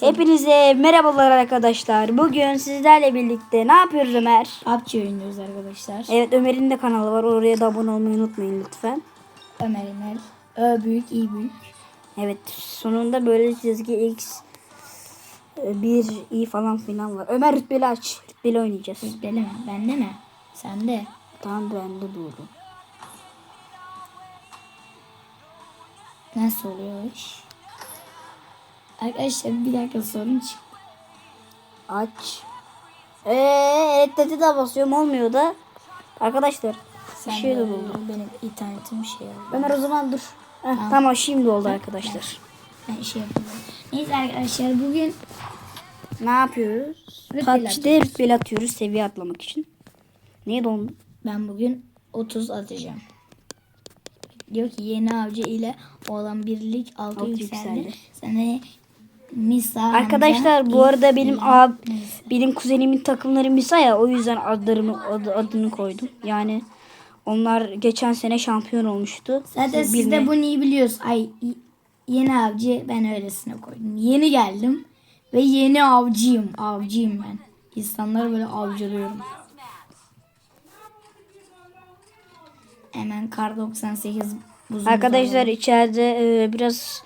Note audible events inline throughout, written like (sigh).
Hepinize merhabalar arkadaşlar. Bugün sizlerle birlikte ne yapıyoruz Ömer? PUBG oynuyoruz arkadaşlar. Evet Ömer'in de kanalı var. Oraya da abone olmayı unutmayın lütfen. Ömer Enel. Ö büyük, iyi büyük. Evet sonunda böyle çizgi X e, bir i falan filan var. Ömer rütbeli aç. Rütbeli oynayacağız. Deli mi? Bende mi? Sende. Tamam ben de doğru. Nasıl oluyor iş? Arkadaşlar bir dakika sorun çıktı. Aç. Eee evet de basıyorum olmuyor da. Arkadaşlar bir Sen şey de oldu. Benim internetim şey oldu. Ömer o zaman dur. Heh, tamam şimdi oldu arkadaşlar. Ben şey yapıyorum. Neyse arkadaşlar bugün Ne yapıyoruz? PUBG'de rütbeli atıyoruz seviye atlamak için. Niye dondu? ben bugün 30 atacağım. Diyor ki yeni avcı ile olan birlik Altı yükseldi. yükseldi. Sana Misa Arkadaşlar Hamza, bu arada benim ab benim kuzenimin takımları Misa ya o yüzden adlarımı adı, adını koydum. Yani onlar geçen sene şampiyon olmuştu. Zaten Siz siz de bunu iyi biliyorsunuz. Ay yeni avcı ben öylesine koydum. Yeni geldim ve yeni avcıyım. Avcıyım ben. İnsanları böyle avcılıyorum. Hemen kar 98 buzumuz Arkadaşlar içeride e, biraz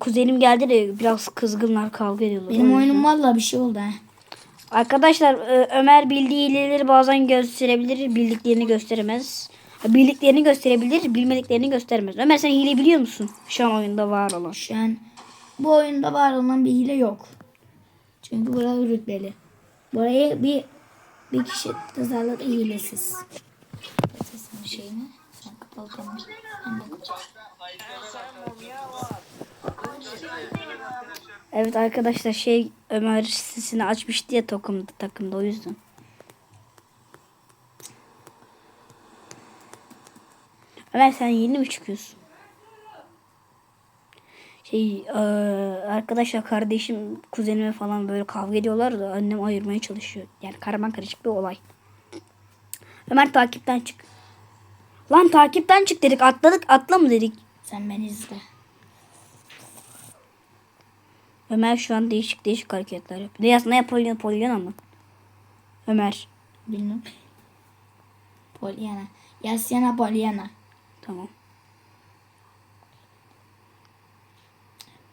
kuzenim geldi de biraz kızgınlar kavga ediyorlar. Benim oyunum valla bir şey oldu ha. Arkadaşlar e, Ömer bildiği hileleri bazen gösterebilir, bildiklerini gösteremez. Ha, Bildiklerini gösterebilir, bilmediklerini göstermez. Ömer sen hile biliyor musun? Şu an oyunda var olan. Şu an bu oyunda var olan bir hile yok. Çünkü burası rütbeli. Burayı bir bir kişi tasarladı hilesiz. Sesin şeyini sen kapalı tamam. Ben kapalı. Evet arkadaşlar şey Ömer sesini açmıştı ya takımda, takımda o yüzden. Ömer sen yeni mi çıkıyorsun? Şey eee, arkadaşlar kardeşim kuzenime falan böyle kavga ediyorlar da annem ayırmaya çalışıyor. Yani karman karışık bir olay. Ömer takipten çık. Lan takipten çık dedik atladık atla mı dedik. Sen beni izle. Ömer şu an değişik değişik hareketler yapıyor. Ne yazma yapıyor Polyana mı? Ömer. Bilmem. Polyana. Yasyana Polyana. Tamam.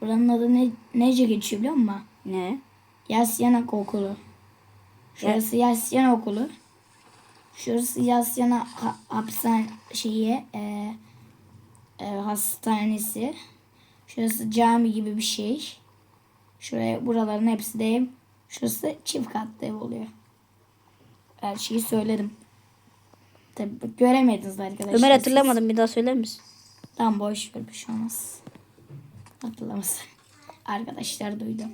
Buranın adı ne, nece geçiyor biliyor musun? Ne? Yasyana Okulu. Şurası Yasyana Okulu. Şurası Yasyana ha, hapishane şeyi e, e, hastanesi. Şurası cami gibi bir şey. Şuraya buraların hepsi de ev. Şurası çift katlı ev oluyor. Her şeyi söyledim. Tabii göremediniz arkadaşlar. Ömer hatırlamadım bir daha söyler misin? Tamam boş ver bir şey olmaz. Hatırlamasın. (laughs) Arkadaşlar duydum.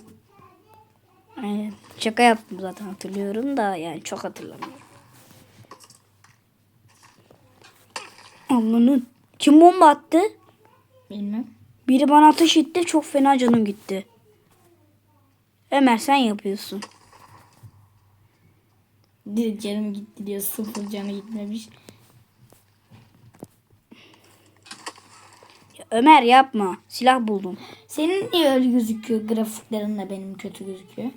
Aynen. Şaka yaptım zaten hatırlıyorum da yani çok hatırlamıyorum. Allah'ın. Kim bomba attı? Bilmem. Biri bana ateş etti çok fena canım gitti. Ömer sen yapıyorsun. Direkt canım gitti diyor. Sıfır canı gitmemiş. Ya Ömer yapma. Silah buldum. Senin niye öyle gözüküyor grafiklerinle benim kötü gözüküyor?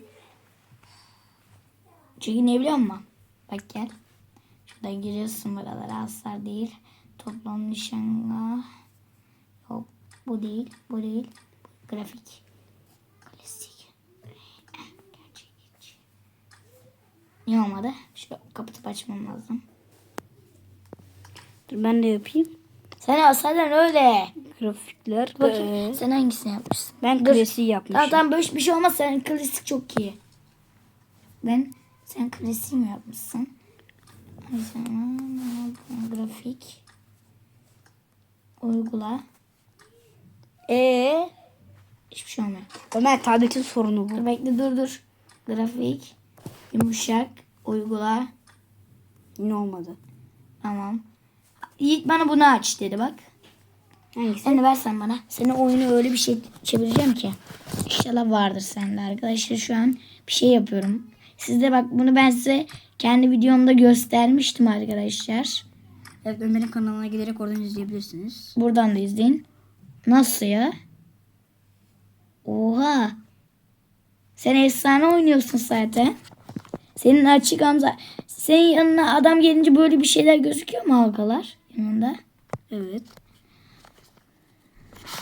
Çünkü ne biliyor musun? Bak gel. Şuradan giriyorsun buralara aslar değil. Toplam nişanga. Yok bu değil. Bu değil. Grafik. Niye olmadı? Şöyle kapatıp açmam lazım. Dur ben de yapayım. Sen zaten öyle. Grafikler. Bakayım. Ee, Sen hangisini yapmışsın? ben Dur. klasiği yapmışım. Tamam böyle bir şey olmaz. Senin klasik çok iyi. Ben sen klasik mi yapmışsın? Ay sana grafik uygula. Ee, Hiçbir şey olmuyor. Ömer tabletin sorunu bu. Dur bekle dur dur. Grafik yumuşak uygula. Yine olmadı. Tamam. Yiğit bana bunu aç dedi bak. Hangisi? Sen de versen bana. Senin oyunu öyle bir şey çevireceğim ki. İnşallah vardır sende arkadaşlar. Şu an bir şey yapıyorum. Sizde bak bunu ben size kendi videomda göstermiştim arkadaşlar. Evet Ömer'in kanalına giderek oradan izleyebilirsiniz. Buradan da izleyin. Nasıl ya? Oha. Sen efsane oynuyorsun zaten. Senin açık Hamza. Senin yanına adam gelince böyle bir şeyler gözüküyor mu halkalar yanında? Evet.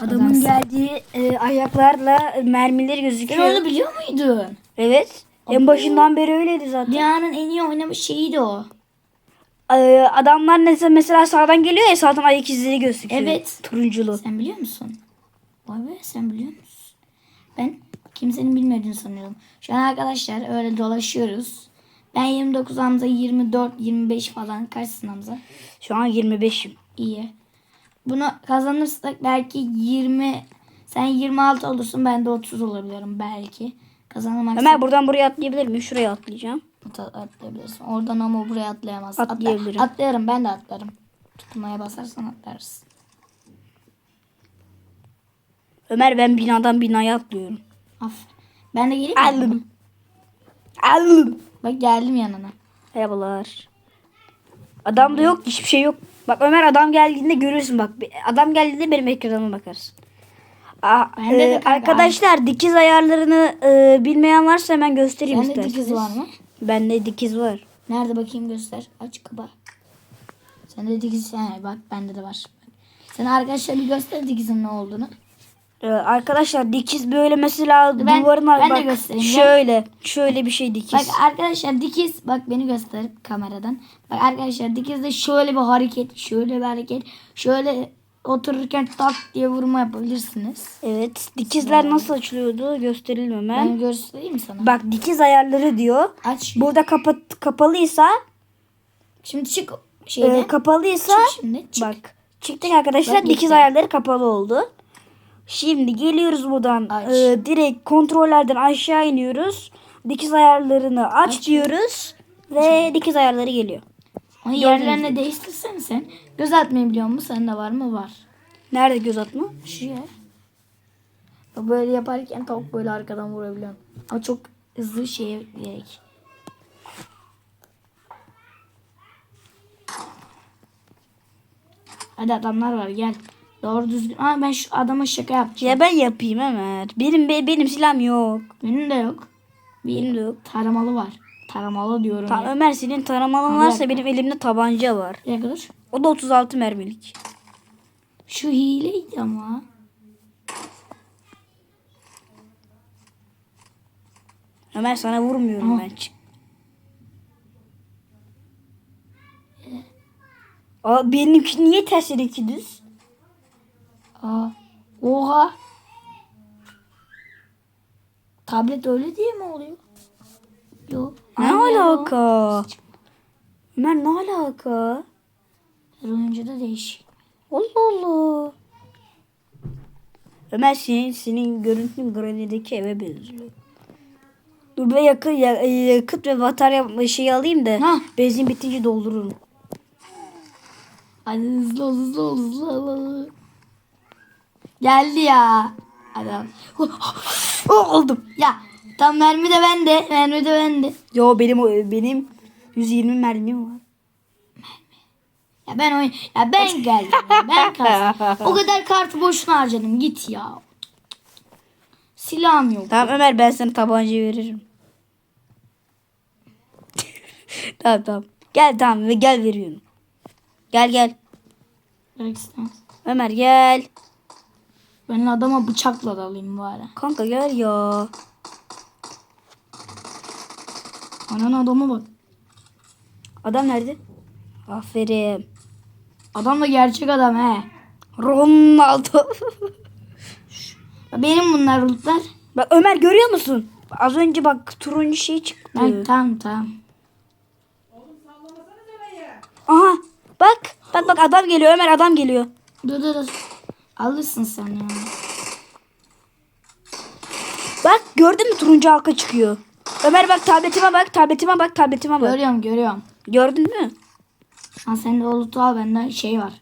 Adamın geldiği e, ayaklarla mermileri Sen gözüküyor. onu biliyor muydun? Evet. En başından beri öyleydi zaten. Dünyanın en iyi oynamış şeyiydi o. Ee, adamlar mesela, mesela sağdan geliyor ya sağdan ayak izleri gözüküyor. Evet. Turunculu. Sen biliyor musun? Vay be sen biliyor musun? Ben kimsenin bilmediğini sanıyorum. Şu an arkadaşlar öyle dolaşıyoruz. Ben 29 Hamza 24 25 falan kaçsın Hamza? Şu an 25'im. İyi. Bunu kazanırsak belki 20 sen 26 olursun ben de 30 olabilirim belki. Kazanamazsak Ömer buradan buraya atlayabilir miyim? Şuraya atlayacağım. at- atlayabilirsin. Oradan ama buraya atlayamazsın. Atla- Atlayabilirim. atlarım ben de atlarım. Tutunmaya basarsan atlarsın. Ömer ben binadan binaya atlıyorum. Aferin. Ben de geleyim? Aldım. Aldım. Bak geldim yanına. Merhabalar. Adam da yok. Hiçbir şey yok. Bak Ömer adam geldiğinde görürsün bak. Adam geldiğinde benim ekranıma bakarsın. Aa, Bende de e, kanka, arkadaşlar dikiz ayarlarını e, bilmeyen varsa hemen göstereyim Sende isterseniz. dikiz var mı? Bende dikiz var. Nerede bakayım göster. Aç kaba. Sende dikiz he, bak bende de var. Sen arkadaşlar bir göster dikizin ne olduğunu. Ee, arkadaşlar dikiz böyle mesela Ben- duvarın ben de bak göstereyim ya. şöyle şöyle bir şey dikiz. Bak arkadaşlar dikiz bak beni göster kameradan. Bak arkadaşlar dikizde şöyle bir hareket, şöyle bir hareket, şöyle otururken tak diye vurma yapabilirsiniz. Evet. Dikizler nasıl açılıyordu? Gösterelim hemen. Ben göstereyim mi sana? Bak dikiz ayarları diyor. Aç. Burada kapat kapalıysa Şimdi çık şeyden. e, kapalıysa Çık şimdi, çık. bak çıktık arkadaşlar Bak, dikiz ayarları kapalı oldu. Şimdi geliyoruz buradan Aç. e, direkt kontrollerden aşağı iniyoruz. Dikiz ayarlarını aç, diyoruz ve dikiz ayarları geliyor. Onu yerlerine değiştirsen sen. Göz atmayı biliyor musun? Sende var mı? Var. Nerede göz atma? Şuraya. Bak Böyle yaparken tavuk böyle arkadan vurabiliyorum. Ama çok hızlı şeye gerek. Hadi adamlar var gel. Doğru düzgün. Aa ben şu adama şaka yapacağım. Ya ben yapayım Ömer. Benim be- benim silahım yok. Benim de yok. Benim de yok. Taramalı var. Taramalı diyorum Tamam ya. Ömer senin taramalın varsa benim elimde tabanca var. Dakika dur. O da 36 mermilik. Şu hileydi ama. Ömer sana vurmuyorum Tamam. ben. Aa, benimki niye ters düz? Aa. Oha. Tablet öyle diye mi oluyor? Yok. Ne ya o. alaka? Ömer ne alaka? Her oyuncuda değişik. Allah Allah. Ömer senin, senin görüntün Granny'deki eve benziyor. Dur ben yakıt, ya- yakıt ve batarya şeyi alayım da Ha. benzin bitince doldururum. Hadi hızlı ol hızlı ol hızlı ol. Geldi ya. Adam. Oh, oldum. Ya tam mermi de bende. Mermi de bende. Yo benim benim 120 mermim var. Ya ben oyun ya ben geldim. Ben kastım. O kadar kartı boşuna harcadım. Git ya. Silahım yok. Tamam Ömer ben sana tabanca veririm. (laughs) tamam tamam. Gel tamam ve gel veriyorum. Gel gel. Ömer gel. Ben adama bıçakla dalayım bari. Kanka gel ya. Anan adama bak. Adam nerede? Aferin. Adam da gerçek adam he. Ronaldo. (laughs) Benim bunlar lootlar. bak Ömer görüyor musun? Az önce bak turuncu şey çıktı. Ben tamam tamam. Aha bak. Bak bak adam geliyor Ömer adam geliyor. Dur dur dur. Alırsın sen ya. Bak gördün mü turuncu halka çıkıyor. Ömer bak tabletime bak tabletime bak tabletime bak. Görüyorum görüyorum. Gördün mü? Ha sen de o loot'u al bende şey var.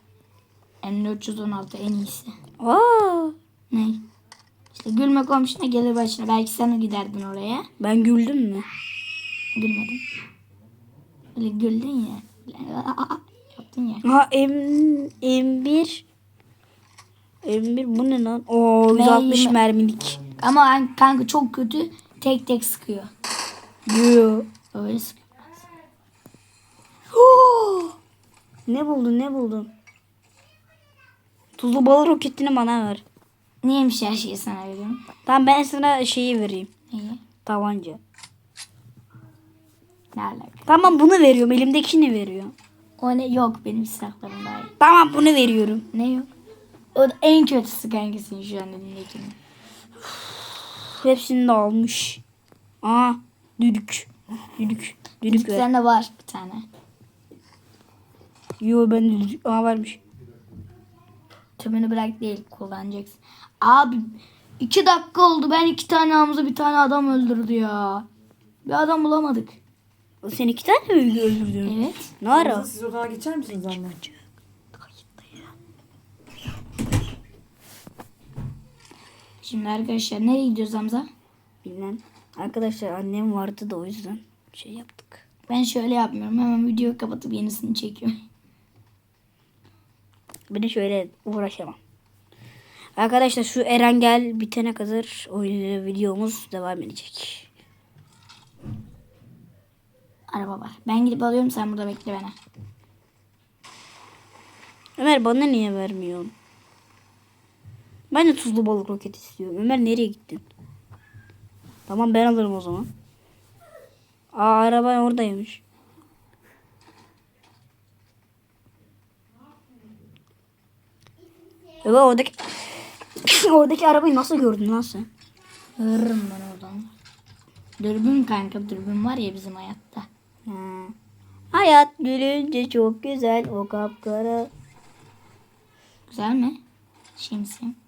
M416 en iyisi. Aa, Ne? İşte gülme komşuna gelir başına. Belki sen de giderdin oraya. ben güldüm mü? Gülmedin. Öyle güldün ya. (laughs) Yaptın ya. Ha M, M1 M1 bu ne lan? Oo 160 M20. mermilik. Ama kanka çok kötü. tek tek sıkıyor. Yoo. Öyle sıkıyor. (gasps) Ne buldun ne buldun? Tuzlu balı roketini bana ver. Neymiş her şeyi sana veriyorum? Tamam ben sana şeyi vereyim. İyi. Tabanca. Ne alaka? Tamam bunu veriyorum. Elimdekini veriyorum. O ne? Yok benim silahlarım daha iyi. Tamam bunu veriyorum. Ne yok? O da en kötüsü kankasın şu an elindekinin. Hepsini de almış. Aa düdük. Düdük. Düdük ver. Sende var bir tane. Yo ben düdük. Aa varmış. Tümünü bırak değil kullanacaksın. Abi iki dakika oldu ben iki tane Hamza bir tane adam öldürdü ya. Bir adam bulamadık. Sen iki tane mi öldürdün? Evet. Ne ara? Siz sokağa geçer misiniz anne? Şimdi arkadaşlar nereye gidiyoruz Hamza? Bilmem. Arkadaşlar annem vardı da o yüzden şey yaptık. Ben şöyle yapmıyorum. Hemen videoyu kapatıp yenisini çekiyorum. Bir de şöyle uğraşamam. Arkadaşlar şu Erengel bitene kadar oyun videomuz devam edecek. Araba var. Ben gidip alıyorum sen burada bekle beni. Ömer bana niye vermiyorsun? Ben de tuzlu balık roket istiyorum. Ömer nereye gittin? Tamam ben alırım o zaman. Aa araba oradaymış. Evet oradaki (coughs) oradaki arabayı nasıl gördün lan sen? Ben oradan. Dürbün kanka dürbün var ya bizim hayatta. Ha. Hayat gülünce çok güzel o kapkara. Güzel mi? Şemsiyem.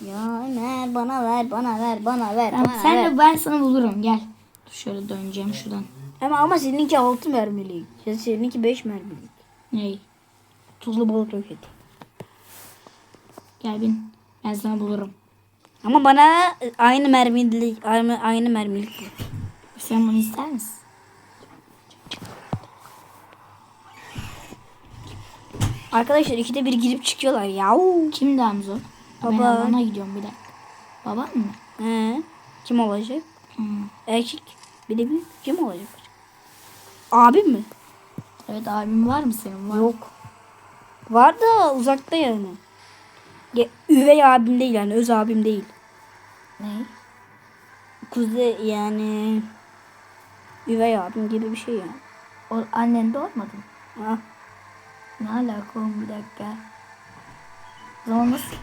Ya Ömer bana ver bana ver bana ver Tamam, bana sen ver. de ben sana bulurum gel. Dur şöyle döneceğim şuradan. Ama ama seninki 6 mermilik. Seninki 5 mermilik. Ney? Tuzlu balık roketi. Gel bin. Ben sana bulurum. Ama bana aynı mermilik aynı, aynı mermilik. Sen bunu ister misin? Arkadaşlar ikide bir girip çıkıyorlar ya. Kimdi Hamza? Ben Baba. alana gidiyorum bir dakika. Baban mı? He. Kim olacak? Hmm. Erkek. Bir de bir kim olacak? Abim mi? Evet abim var mı senin? Var. Yok. Var da uzakta yani. Ya, üvey abim değil yani öz abim değil. Ne? Kuze yani üvey abim gibi bir şey yani. O, annen doğurmadı mı? Ha. Ne alaka oğlum bir dakika. O zaman nasıl?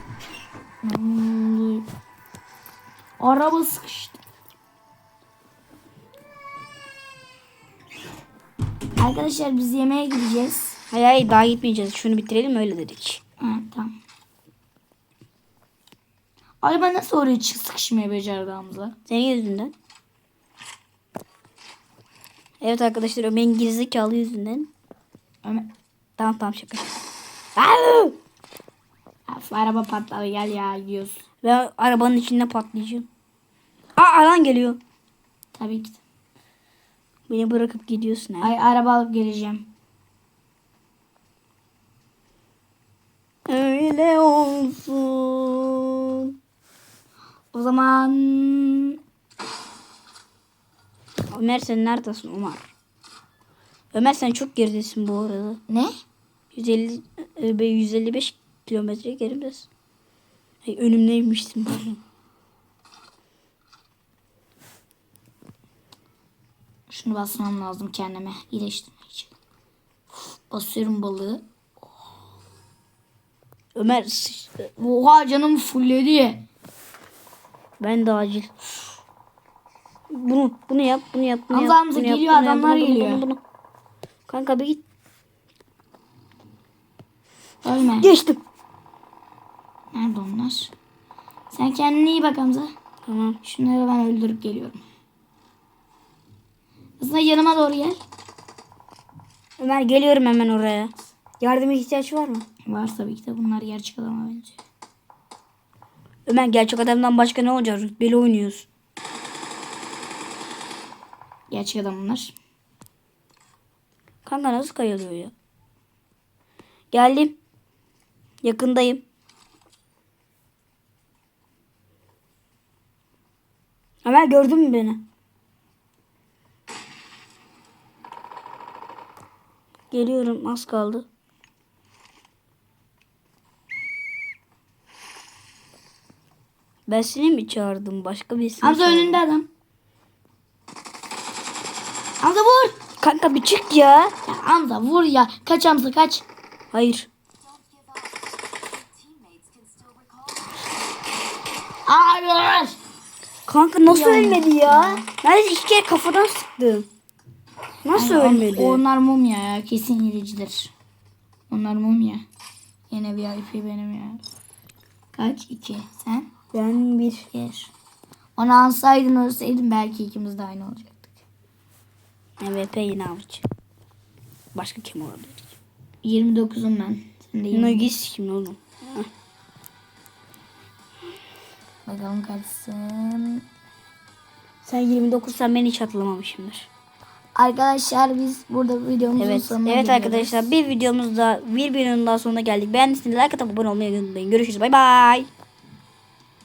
Hmm. Araba sıkıştı. Arkadaşlar biz yemeğe gideceğiz. Hayır hayır daha gitmeyeceğiz. Şunu bitirelim öyle dedik. Ha, tamam. Araba nasıl oraya çık sıkışmaya becerdi Hamza? Senin yüzünden. Evet arkadaşlar Ömer'in gerizekalı yüzünden. Ömer. Tamam tamam şaka. Au! Of, araba patladı gel ya gidiyoruz. Ve arabanın içinde patlayacağım. Aa alan geliyor. Tabii ki. Beni bırakıp gidiyorsun ha. Ay araba alıp geleceğim. Öyle olsun. O zaman Ömer sen neredesin Ömer? Ömer sen çok geridesin bu arada. ne? 150 e, be- 155 kilometre geridesin. Ay, önümdeymişsin (laughs) pardon. Şunu basmam lazım kendime iyileştirmek için. Basıyorum balığı. Ömer sıç- Oha canım fullledi. ben de acil. Bunu bunu yap, bunu yap, bunu yap. Bunu yap, geliyor, bunu yap, adamlar bunu, bunu, geliyor. bunu, bunu. Kanka bir git. Ölme. Geçtim. Nerede onlar? Sen kendine iyi bak Hamza. Tamam. Şunları ben öldürüp geliyorum. Aslında yanıma doğru gel. Ömer geliyorum hemen oraya. Yardıma ihtiyaç var mı? Var tabii ki de bunlar gerçek adama benziyor. Ömer gerçek adamdan başka ne olacak? Rütbeli oynuyoruz. Gerçek adam bunlar. Kanka nasıl kayalıyor ya? Geldim. Yakındayım. Ömer gördün mü beni? Geliyorum az kaldı. Ben seni mi çağırdım? Başka birisini Hamza çağırdım. önünde adam. Hamza vur. Kanka bir çık ya. Ya Hamza vur ya. Kaç Hamza kaç. Hayır. Hayır. Kanka nasıl Ya. ölmedi ya? Neredeyse iki kere kafadan sıktım. Nasıl Ay, ölmedi? Onlar mumya ya. Kesin hilecidir. Onlar mumya. Yine VIP benim ya. Kaç? İki. Sen? Ben bir. Bir. Onu alsaydın ölseydin belki ikimiz de aynı olacaktık. MVP yine avcı. Başka kim olabilir? 29'um ben. Sen de 20. Nagis kim oğlum? Bakalım kaçsın. Sen 29 sen beni hiç atlamamışımdır. Arkadaşlar biz burada videomuzun Evet. sonuna Evet geliyoruz. arkadaşlar bir videomuzda bir videonun daha sonuna geldik. Beğendiyseniz like atıp abone olmayı unutmayın. Görüşürüz. Bay bay.